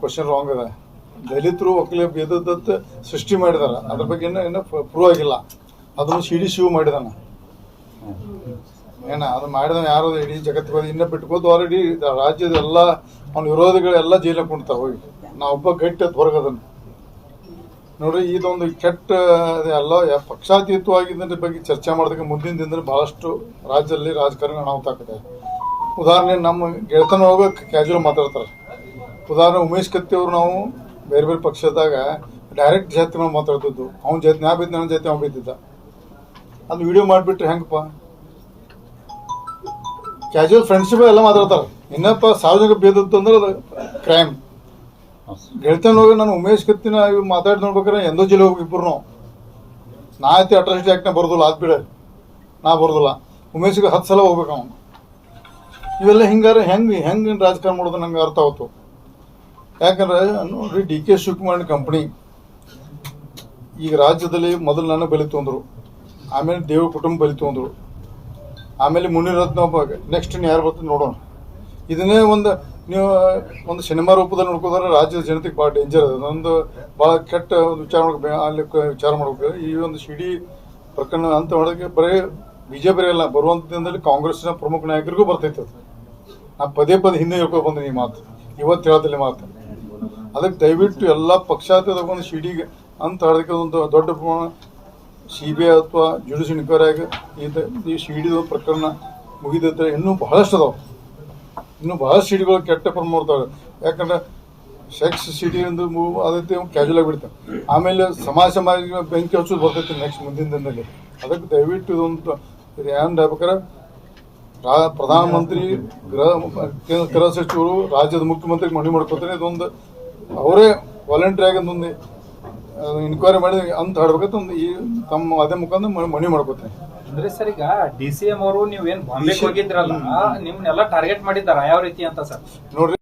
Question wrong ಅದ ದಲಿತರು ಒಕ್ಕಲಿ ಬೇದದ್ದತ್ತು ಸೃಷ್ಟಿ ಮಾಡಿದಾರ. ಅದ್ರ ಬಗ್ಗೆ ಇನ್ನೂ ಇನ್ನೂ ಪ್ರೂವ್ ಆಗಿಲ್ಲ. ಅದನ್ನು ಸಿಡಿ ಶಿವ ಮಾಡಿದಾನ. ಏನ ಅದು ಮಾಡಿದ ಯಾರು? ಇಡೀ ಜಗತ್ತಿಗೆ ಇನ್ನೂ ಬಿಟ್ಕೋದು ಆಲ್ರೆಡಿ ರಾಜ್ಯದ ಎಲ್ಲ, ಅವನ ವಿರೋಧಿಗಳೆಲ್ಲ ಜೈಲಿಗೆ ಕುಣ್ತಾವೆ ಹೋಗಿ. ನಾ ಒಬ್ಬ ಗಟ್ಟಿ ಹೊರಗೆ ಹೊರಗದನ್ನು ನೋಡ್ರಿ, ಇದೊಂದು ಕೆಟ್ಟ ಎಲ್ಲ ಪಕ್ಷಾತೀತವಾಗಿದ್ದ ಬಗ್ಗೆ ಚರ್ಚೆ ಮಾಡೋದಕ್ಕೆ ಮುಂದಿನ ದಿನದಲ್ಲಿ ಬಹಳಷ್ಟು ರಾಜ್ಯದಲ್ಲಿ ರಾಜಕಾರಣ ಅನಾಹುತ ಆಗ್ತದೆ. ಉದಾಹರಣೆ ನಮ್ಮ ಗೆಳೆತನ ಹೋಗಬೇಕು ಕ್ಯಾಜುವಲ್ ಮಾತಾಡ್ತಾರೆ. ಉದಾಹರಣೆ ಉಮೇಶ್ ಕತ್ತಿ ಅವರು ನಾವು ಬೇರೆ ಬೇರೆ ಪಕ್ಷದಾಗ ಡೈರೆಕ್ಟ್ ಜಾತಿ ನಾವು ಮಾತಾಡ್ತಿದ್ದು. ಅವ್ನ ಜಾತಿ ನಾ ಬಿದ್ದು ನನ್ನ ಜಾತಿ ಅವ್ನು ಬಿದ್ದಿದ್ದ. ಅದು ವಿಡಿಯೋ ಮಾಡಿಬಿಟ್ರೆ ಹೆಂಗಪ್ಪ? ಕ್ಯಾಜುವಲ್ ಫ್ರೆಂಡ್ಶಿಪ್ ಎಲ್ಲ ಮಾತಾಡ್ತಾರೆ. ಇನ್ನಪ್ಪ ಸಾರ್ವಜನಿಕ ಭೇದದ್ದು ಅಂದ್ರೆ ಅದು ಕ್ರೈಮ್ ಗೆಳತನ ಹೋಗಿ ನಾನು ಉಮೇಶ್ ಕತ್ತಿನ ಮಾತಾಡಿ ನೋಡ್ಬೇಕಾರೆ ಎಂದೋ ಜಿಲ್ಲೆ ಹೋಗಿ ಇಬ್ಬರು ನಾ ಐತಿ ಅಟ್ರಾಸಿಟಿ ಆ್ಯಕ್ಟ್ನ ಬರೋದಿಲ್ಲ ಅದು ಬಿಡ. ನಾ ಬರೋದಿಲ್ಲ. ಉಮೇಶ್ಗೆ ಹತ್ತು ಸಲ ಹೋಗ್ಬೇಕು ಅವನು. ಇವೆಲ್ಲ ಹಿಂಗಾರ ಹೆಂಗೆ ಹೆಂಗೆ ರಾಜಕಾರಣ ಮಾಡೋದು ನಂಗೆ ಅರ್ಥ ಆಯ್ತು ಯಾಕಂದ್ರೆ, ನೋಡ್ರಿ, ಡಿ ಕೆ ಶಿವಕುಮಾರ್ ಕಂಪ್ನಿ ಈಗ ರಾಜ್ಯದಲ್ಲಿ ಮೊದಲು ನನ್ನ ಬಲಿ ತೊಂದರು ಆಮೇಲೆ ದೇವ ಕುಟುಂಬ ಬಲಿ ತೊಂದರು ಆಮೇಲೆ ಮುನಿರತ್ನ ನೆಕ್ಸ್ಟ್ ಯಾರು ಬರ್ತದೆ ನೋಡೋಣ. ಇದನ್ನೇ ಒಂದು, ನೀವು, ಒಂದು ಸಿನಿಮಾ ರೂಪದಲ್ಲಿ ನೋಡ್ಕೋದ್ರೆ ರಾಜ್ಯದ ಜನತೆಗೆ ಭಾಳ ಡೇಂಜರ್ ಅದ. ಒಂದು ಭಾಳ ಕೆಟ್ಟ ಒಂದು ವಿಚಾರ ಮಾಡ್ಬೇಕು ಅಲ್ಲಿ ವಿಚಾರ ಮಾಡ್ಬೇಕು ಈ ಒಂದು ಸಿಡಿ ಪ್ರಕರಣ ಅಂತ ಮಾಡೋದಕ್ಕೆ ಬರೀ ಬಿಜೆಪಿ ಅಲ್ಲ ಬರುವಂತ ದಿನದಲ್ಲಿ ಕಾಂಗ್ರೆಸ್ನ ಪ್ರಮುಖ ನಾಯಕರಿಗೂ ಬರ್ತೈತೆ ಅದು. ನಾ ಪದೇ ಪದೇ ಹಿಂದೆ ಹೇಳ್ಕೊ ನೀವು ಮಾತು. ಇವತ್ತು ಹೇಳ್ತಿಲ್ಲ ಮಾತು. ಅದಕ್ಕೆ ದಯವಿಟ್ಟು ಎಲ್ಲ ಪಕ್ಷಾತೀತ ತೊಗೊಂಡು ಸಿಡಿಗೆ ಅಂತ ಹೇಳೋದಕ್ಕೆ ಒಂದು ದೊಡ್ಡ ಪ್ರಮಾಣ ಸಿ ಬಿ ಐ ಅಥವಾ ಜುಡಿಷ್ ಇದು ಈ ಸಿ ಡಿ ಪ್ರಕರಣ ಮುಗಿದೈತೆ ಇನ್ನೂ ಬಹಳಷ್ಟು ಅದಾವೆ. ಇನ್ನೂ ಬಹಳಷ್ಟು ಸಿಡಿಗಳು ಕೆಟ್ಟ ಪ್ರಮಾಣ ಮಾಡ್ತಾವೆ ಯಾಕಂದ್ರೆ ಸೆಕ್ಸ್ ಸಿಡಿ ಎಂದು ಅದೈತೆ ಕ್ಯಾಜುವಲ್ ಆಗಿ ಬಿಡ್ತಾವೆ ಆಮೇಲೆ ಸಮಾಜ ಸಮಾಜ ಬೆಂಕಿ ಹಚ್ಚೋದು ಬರ್ತೈತೆ ನೆಕ್ಸ್ಟ್ ಮುಂದಿನ ದಿನದಲ್ಲಿ. ಅದಕ್ಕೆ ದಯವಿಟ್ಟು ಇದೊಂದು ಇದು ಏನು ಆಗ್ಬೇಕಾರೆ ರಾ ಪ್ರಧಾನಮಂತ್ರಿ ಗೃಹ ಗೃಹ ಸಚಿವರು ರಾಜ್ಯದ ಮುಖ್ಯಮಂತ್ರಿ ಮನವಿ ಮಾಡ್ಕೊತಾರೆ ಇದೊಂದು ಅವರೇ ವಾಲಂಟ್ರಿ ಆಗಿ ಒಂದು ಇನ್ಕ್ವೈರಿ ಮಾಡಿ ಅಂತ ಹೇಳ್ಬೇಕಂತ ಒಂದು ಈ ತಮ್ಮ ಅದೇ ಮುಖಾಂತರ ಮನವಿ- ಮಾಡ್ಕೊತೀನಿ ಅಂದ್ರೆ ಸರ್ ಈಗ ಡಿ ಸಿ ಎಂ ಅವರು ನೀವೇನ್ ಬಾಂಬೆ ಹೋಗಿದ್ರಲ್ಲ ನಿಮ್ನೆಲ್ಲ ಟಾರ್ಗೆಟ್ ಮಾಡಿದ್ದಾರ? ಯಾವ ರೀತಿ ಅಂತ ಸರ್? ನೋಡ್ರಿ